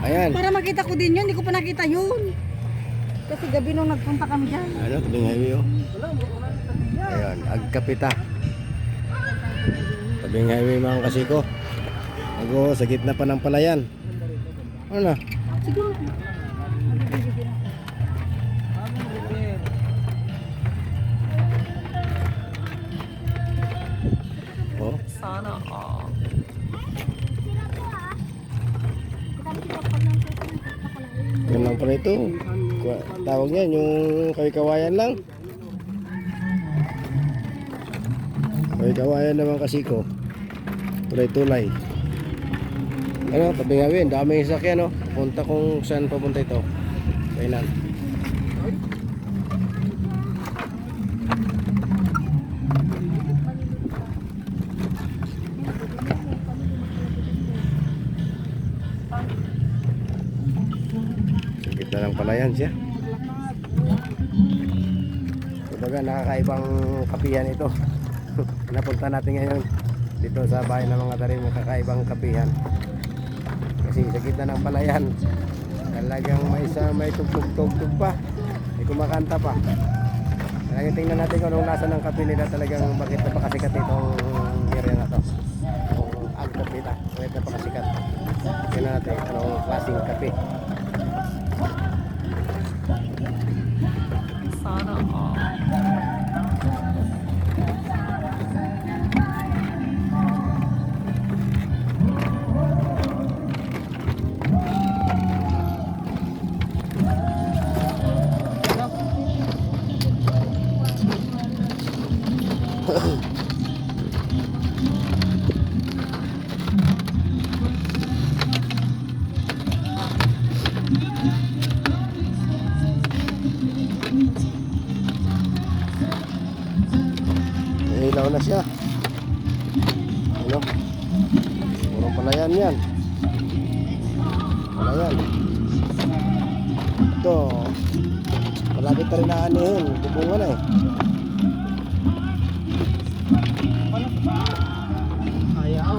Ayan. Para makita ko din yun, hindi ko pa nakita yun. Kasi gabi nung nagpunta kami dyan. Ano, tabing highway oh. Ayan, agkapita. Tabing highway mga kasiko. Ako, sa gitna pa ng palayan. Ano na? Siguro. Ito. Tawag niyan, yung kawikawayan lang. Kawikawayan naman kasiko. Tulay-tulay. Ano, tabing highway, ang daming sasakyan oh. Punta kung saan papunta ito. Kailan? Palayan siya. Kumbaga nakakaibang kapihan ito. Napunta natin ngayon dito sa bahay ng mga tarim kakaibang kapihan. Kasi sa gitna ng palayan talagang may isa may tugtog-tugtog pa. May kumakanta pa. Talagang tingnan natin kung anong lasa ng kape nila talagang bakit napakasikat itong area na to. Kung agdap nila, bakit napakasikat. Tingnan natin anong klaseng kape. 啥都好。走。Palayan. Ito. Malapit na rin na anihin. Bubungan na eh. Ayaw.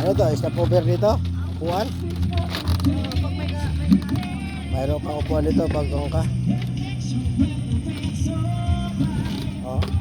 Ano to? Stop over dito? Upuan? Mayroon kang upuan dito pag ka. Oh.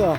是啊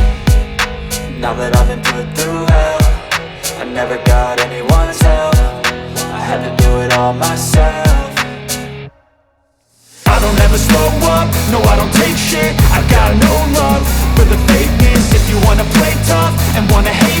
now that I've been put through hell I never got anyone's help. I had to do it all myself. I don't ever slow up, no I don't take shit. I got no love for the fakeness. If you wanna play tough and wanna hate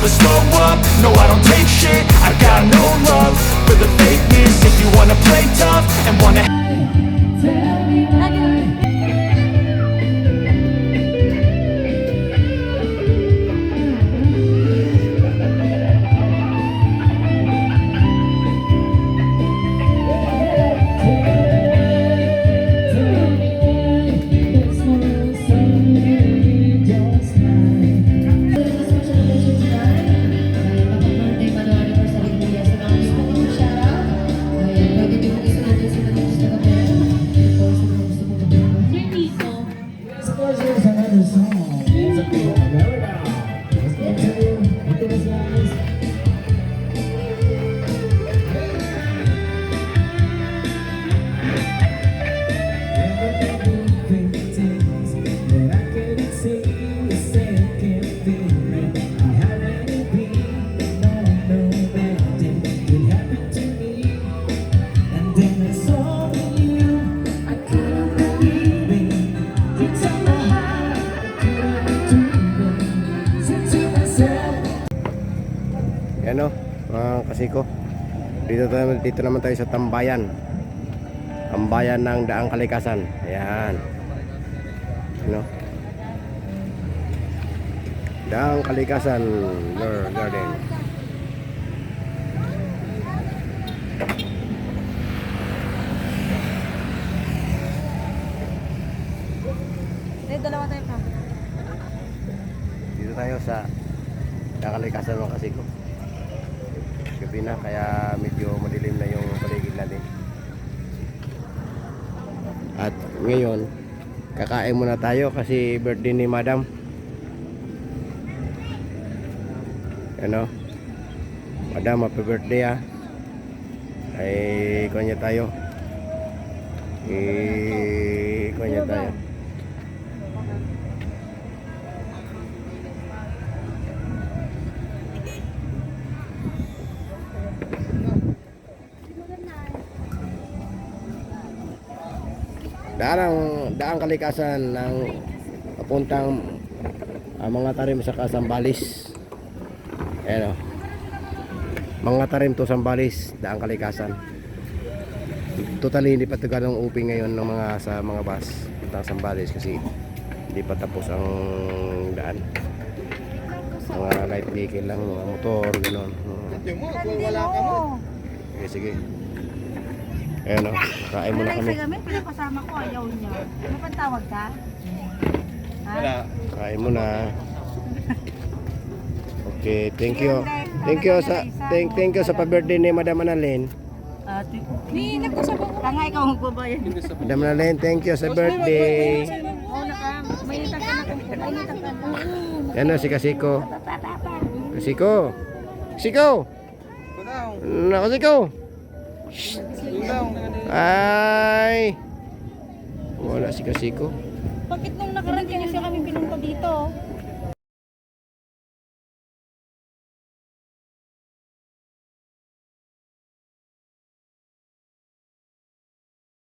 Don't slow up, no I don't take shit. I've got no love for the fakeness. If you wanna play tough and wanna mga kasiko. Dito, dito naman tayo sa Tambayan. Tambayan ng Daang Kalikasan. Ayan. Ano? Daang Kalikasan Lure Garden. Eh, dalawa tayo pa. Dito tayo sa Daang Kalikasan mga kasiko. Gabi na kaya medyo madilim na yung paligid natin. At ngayon, kakain muna tayo kasi birthday ni Madam. Ano? Madam, happy birthday ah. Ay, kanya tayo. Eh, Daan daang kalikasan ng papuntang ah, mga tarim sa Kasambalis. Ayan o. Mga tarim to Sambalis, daang kalikasan. Totally hindi pa ito ganong uping ngayon ng mga sa mga bus puntang Sambalis kasi hindi pa tapos ang daan. Mga light vehicle lang, mga motor, gano'n. Wala ka mo. Sige, sige. Ayan o, kain muna kami. Sa gamin, pinapasama ko, ayaw niya. Ano pang tawag ka? Ha? Kain muna. Okay, thank you. Thank you sa thank thank you sa pa-birthday ni Madam Annalyn. Ate. Ni, nagkusap ako. Kanga ikaw ang babayan. Madam Annalyn, thank you sa birthday. Ano si Kasiko? Kasiko. Kasiko. Nako Kasiko. Ay. Wala si Kasiko. Bakit nung nakaraan